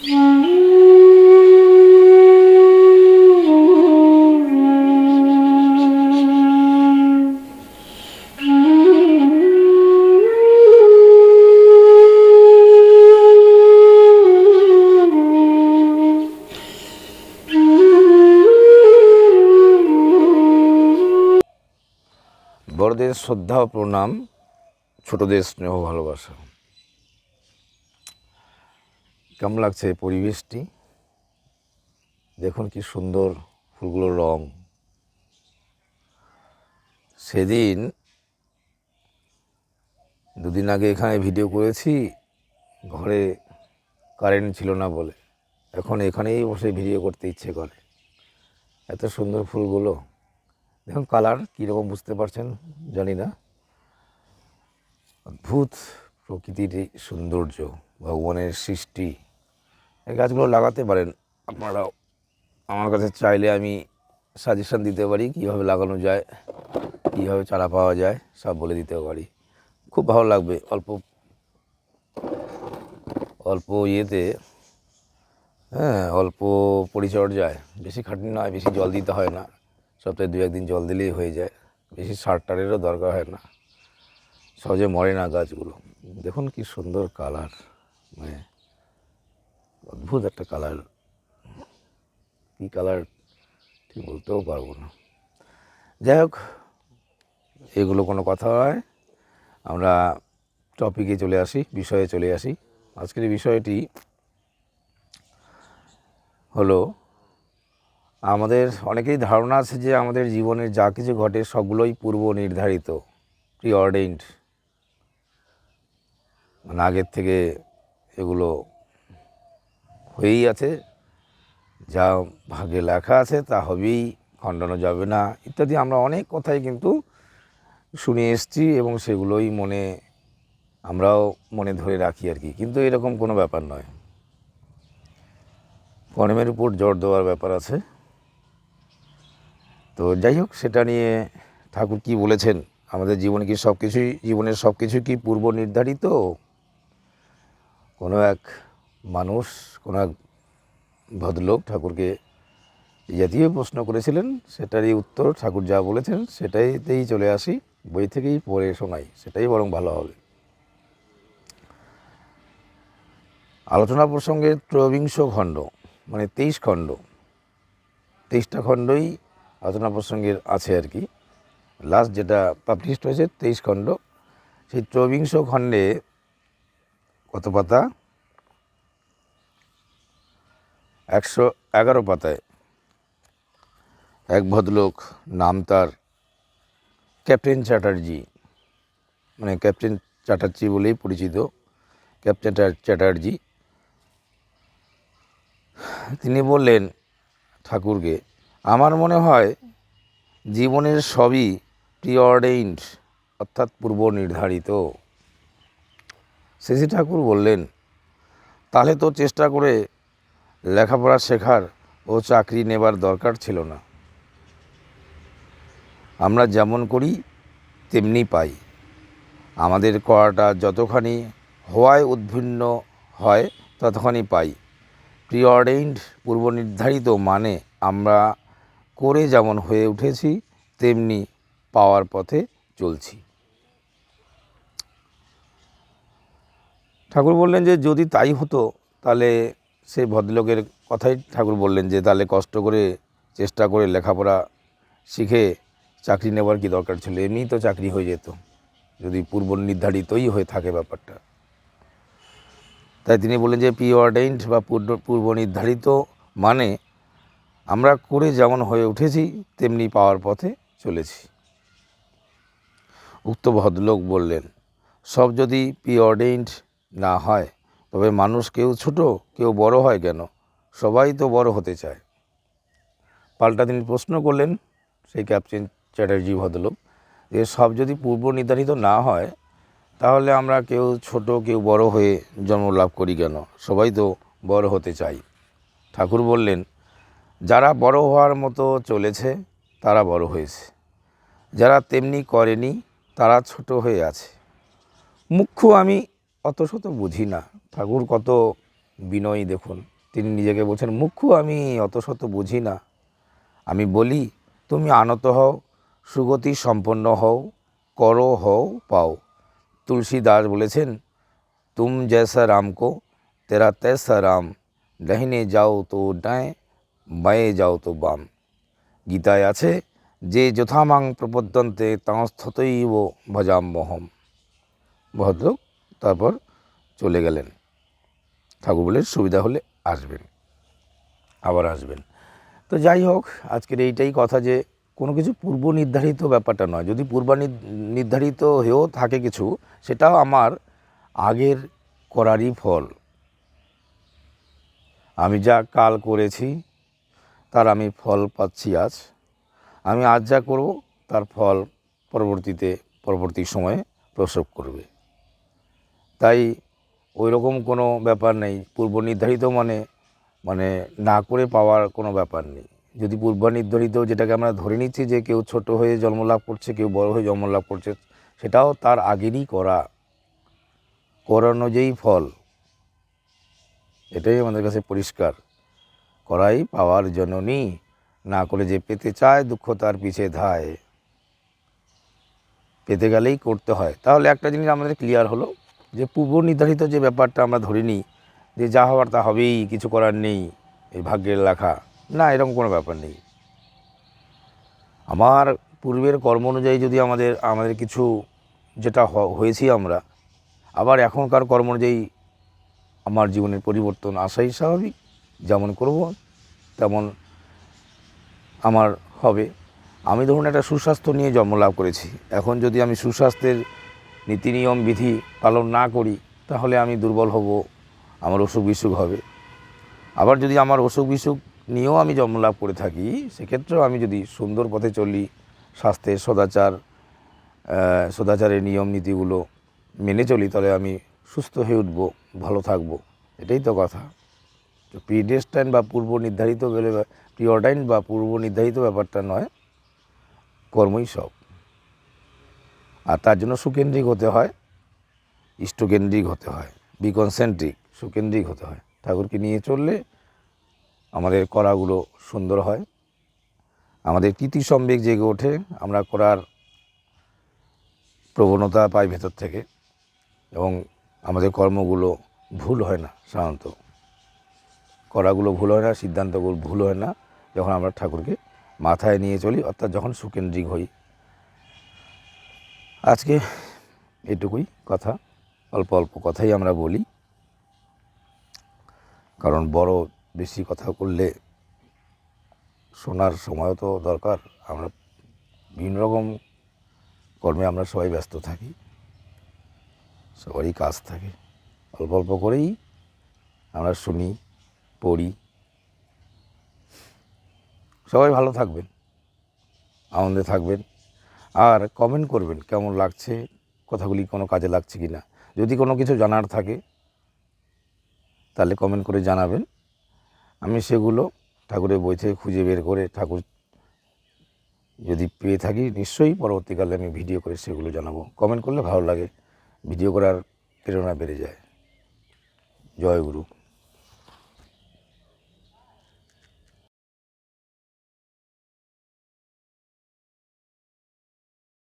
বড়দের শ্রদ্ধা ও প্রণাম ছোটদের স্নেহ ভালোবাসা। কেমন লাগছে পরিবেশটি? দেখুন কি সুন্দর ফুলগুলোর রং। সেদিন দুদিন আগে এখানে ভিডিও করেছি, ঘরে কারেন্ট ছিল না বলে। এখন এখানেই বসে ভিডিও করতে ইচ্ছে করে। এত সুন্দর ফুলগুলো। দেখুন কালার কীরকম বুঝতে পারছেন? জানি না। অদ্ভুত প্রকৃতির সৌন্দর্য, ভগবানের সৃষ্টি। এই গাছগুলো লাগাতে পারেন। আপনারাও আমার কাছে চাইলে আমি সাজেশান দিতে পারি, কীভাবে লাগানো যায়, কীভাবে চারা পাওয়া যায়, সব বলে দিতে পারি। খুব ভালো লাগবে অল্প অল্প ইয়েতে হ্যাঁ অল্প পরিচর্যায়। বেশি খাটনি নয়, বেশি জল দিতে হয় না। সপ্তাহে দু একদিন জল দিলেই হয়ে যায়। বেশি সার টারেরও দরকার হয় না। সহজে মরে না গাছগুলো। দেখুন কি সুন্দর কালার মানে অদ্ভুত একটা কালার কী কালার ঠিক বলতেও পারব না। যাই হোক, এগুলো কোনো কথা নয়। আমরা টপিকে চলে আসি, বিষয়ে চলে আসি। আজকের বিষয়টি হলো, আমাদের অনেকেই ধারণা আছে যে আমাদের জীবনের যা কিছু ঘটে সবগুলোই পূর্ব নির্ধারিত প্রি অর্ডেন্ড মানে আগের থেকে এগুলো হয়েই আছে। যা ভাগে লেখা আছে তা হবেই খণ্ডানো যাবে না, ইত্যাদি। আমরা অনেক কথাই কিন্তু শুনে এসছি এবং সেগুলোই মনে, আমরাও মনে ধরে রাখি আর কি। কিন্তু এরকম কোনো ব্যাপার নয়। কর্মের উপর জোর দেওয়ার ব্যাপার আছে। তো যাই হোক, সেটা নিয়ে ঠাকুর কি বলেছেন? আমাদের জীবনে কি সব কিছুই জীবনের সব কিছু কি পূর্ব নির্ধারিত কোনো এক মানুষ, কোনো এক ভদ্রলোক ঠাকুরকে জাতীয় প্রশ্ন করেছিলেন, সেটারই উত্তর ঠাকুর যা বলেছেন, সেটাইতেই চলে আসি। বই থেকেই পড়ে শোনাই, সেটাই বরং ভালো হবে। আলোচনা প্রসঙ্গে ত্রয়োবিংশ খণ্ড মানে তেইশ খণ্ড। তেইশটা খণ্ডই আলোচনা প্রসঙ্গের আছে আর কি। লাস্ট যেটা পাবলিশড হয়েছে, তেইশ খণ্ড। সেই ত্রয়োবিংশ খণ্ডে কত পাতা? একশো এগারো পাতায়। এক ভদ্রলোক, নাম তার ক্যাপ্টেন চ্যাটার্জি। মানে ক্যাপ্টেন চ্যাটার্জি বলেই পরিচিত। ক্যাপ্টেন চ্যাটার্জি। তিনি বললেন, ঠাকুরকে, আমার মনে হয় জীবনের সবই প্রিঅর্ডেইন্ড, অর্থাৎ পূর্ব নির্ধারিত শেষি ঠাকুর বললেন, তাহলে তো চেষ্টা করে লেখাপড়া শেখার ও চাকরি নেবার দরকার ছিল না। আমরা যেমন করি, তেমনি পাই। আমাদের করাটা যতখানি হওয়ায় উদ্ভিন্ন হয়, ততখানি পাই। প্রিঅর্ডেইন্ড পূর্ব নির্ধারিত মানে আমরা করে যেমন হয়ে উঠেছি, তেমনি পাওয়ার পথে চলছি। ঠাকুর বললেন যে, যদি তাই হতো, তাহলে সেই ভদ্রলোকের কথাই ঠাকুর বললেন যে, তাহলে কষ্ট করে, চেষ্টা করে লেখাপড়া শিখে চাকরি নেবার কি দরকার ছিল? এমনিই তো চাকরি হয়ে যেত, যদি পূর্ব নির্ধারিতই হয়ে থাকে ব্যাপারটা। তাই তিনি বললেন যে পি অর্ডেন্ট বা পূর্ব নির্ধারিত মানে আমরা করে যেমন হয়ে উঠেছি, তেমনি পাওয়ার পথে চলেছি। উক্ত ভদ্রলোক বললেন, সব যদি পি অর্ডেন্ট না হয় তবে মানুষ কেউ ছোট, কেউ বড় হয় কেন? সবাই তো বড় হতে চায়। পাল্টা তিনি প্রশ্ন করলেন সেই ক্যাপ্টেন চ্যাটার্জি ভদ্রলোক যে, সব যদি পূর্ব নির্ধারিত না হয়, তাহলে আমরা কেউ ছোট, কেউ বড় হয়ে জন্ম লাভ করি কেন? সবাই তো বড় হতে চাই। ঠাকুর বললেন, যারা বড় হওয়ার মতো চলেছে, তারা বড় হয়েছে। যারা তেমনি করেনি, তারা ছোট হয়ে আছে। মুখ্য আমি অত শত বুঝি না। ঠাকুর কত বিনয়ী দেখুন। তিনি নিজেকে বলছেন, মুখ্য, আমি অত শত বুঝি না। আমি বলি, তুমি আনত হও, সুগতি সম্পন্ন হও, করো হও, পাও। তুলসী দাস বলেছেন, তুম জैसा রাম কো, তেরা তৈসা রাম। ডাহিনে যাও তো ডায়, বাঁয়ে যাও তো বাম। গীতায় আছে, যে যথামাং প্রপদ্যন্তে তাঁস্ততৈব ভজাম্যহম। ভদ্রলোক তারপর চলে গেলেন। ঠাকুর বলে সুবিধা হলে আসবেন, আবার আসবেন। তো যাই হোক, আজকের এইটাই কথা যে কোনো কিছু পূর্ব নির্ধারিত ব্যাপারটা নয়। যদি পূর্ব নির্ধারিত হয়েও থাকে কিছু, সেটাও আমার আগের করারই ফল। আমি যা কাল করেছি, তার আমি ফল পাচ্ছি আজ। আমি আজ যা করব, তার ফল পরবর্তীতে, পরবর্তী সময়ে প্রসব করবে। তাই ওই রকম কোনো ব্যাপার নেই। পূর্ব নির্ধারিত মানে মানে না করে পাওয়ার কোনো ব্যাপার নেই। যদি পূর্ব নির্ধারিত যেটাকে আমরা ধরে নিচ্ছি যে কেউ ছোট হয়ে জন্মলাভ করছে, কেউ বড় হয়ে জন্মলাভ করছে, সেটাও তার আগেরই করা করা অনুযায়ী ফল। এটাই আমাদের কাছে পরিষ্কার। করাই পাওয়ার জননী না করে যে পেতে চায় দুঃখ তার পিছে ধায়। পেতে গেলেই করতে হয়। তাহলে একটা জিনিস আমাদের ক্লিয়ার হলো। যে পূর্ব নির্ধারিত যে ব্যাপারটা আমরা ধরে নিই যে যা হওয়ার তা হবেই, কিছু করার নেই, এই ভাগ্যের লেখা, না, এরকম কোনো ব্যাপার নেই। আমার পূর্বের কর্ম অনুযায়ী যদি আমাদের আমাদের কিছু যেটা হয়েছি আমরা, আবার এখনকার কর্ম অনুযায়ী আমার জীবনের পরিবর্তন আসাই স্বাভাবিক, যেমন করব, তেমন আমার হবে। আমি ধরুন একটা সুস্বাস্থ্য নিয়ে জন্ম লাভ করেছি। এখন যদি আমি সুস্বাস্থ্যের নীতি নিয়ম বিধি পালন না করি, তাহলে আমি দুর্বল হব, আমার অসুখ বিসুখ হবে। আবার যদি আমার অসুখ বিসুখ নিয়েও আমি জন্মলাভ করে থাকি, সেক্ষেত্রেও আমি যদি সুন্দর পথে চলি, স্বাস্থ্যের সদাচার সদাচারের নিয়ম, নীতিগুলো মেনে চলি, তাহলে আমি সুস্থ হয়ে উঠবো, ভালো থাকব। এটাই তো কথা। তো প্রিডেস্টাইন বা পূর্ব নির্ধারিত বলে প্রিঅর্ডাইন বা পূর্ব নির্ধারিত ব্যাপারটা নয়, কর্মই সব। আর তার জন্য সুকেন্দ্রিক হতে হয়, ইষ্টকেন্দ্রিক হতে হয়, বিকনসেন্ট্রিক, সুকেন্দ্রিক হতে হয়। ঠাকুরকে নিয়ে চললে আমাদের করাগুলো সুন্দর হয়। আমাদের কৃতি সম্বেগ জেগে ওঠে, আমরা করার প্রবণতা পাই ভেতর থেকে এবং আমাদের কর্মগুলো ভুল হয় না সাধারণত। করাগুলো ভুল হয় না, সিদ্ধান্তগুলো ভুল হয় না, যখন আমরা ঠাকুরকে মাথায় নিয়ে চলি, অর্থাৎ যখন সুকেন্দ্রিক হই আজকে এটুকুই কথা, অল্প অল্প কথাই আমরা বলি। কারণ বড় বেশি কথা করলে শোনার সময়ও তো দরকার। আমরা বিভিন্ন রকম কর্মে আমরা সবাই ব্যস্ত থাকি, সবারই কাজ থাকে। অল্প অল্প করেই আমরা শুনি, পড়ি। সবাই ভালো থাকবেন, আনন্দে থাকবেন। আর কমেন্ট করবেন কেমন লাগছে, কথাগুলি কোনো কাজে লাগছে কি না যদি কোনো কিছু জানার থাকে, তাহলে কমেন্ট করে জানাবেন। আমি সেগুলো ঠাকুরের বই থেকে খুঁজে বের করে ঠাকুর যদি পেয়ে থাকি, নিশ্চয়ই পরবর্তীকালে আমি ভিডিও করে সেগুলো জানাব। কমেন্ট করলে ভালো লাগে। ভিডিও করার প্রেরণা বেড়ে যায়। জয় গুরু।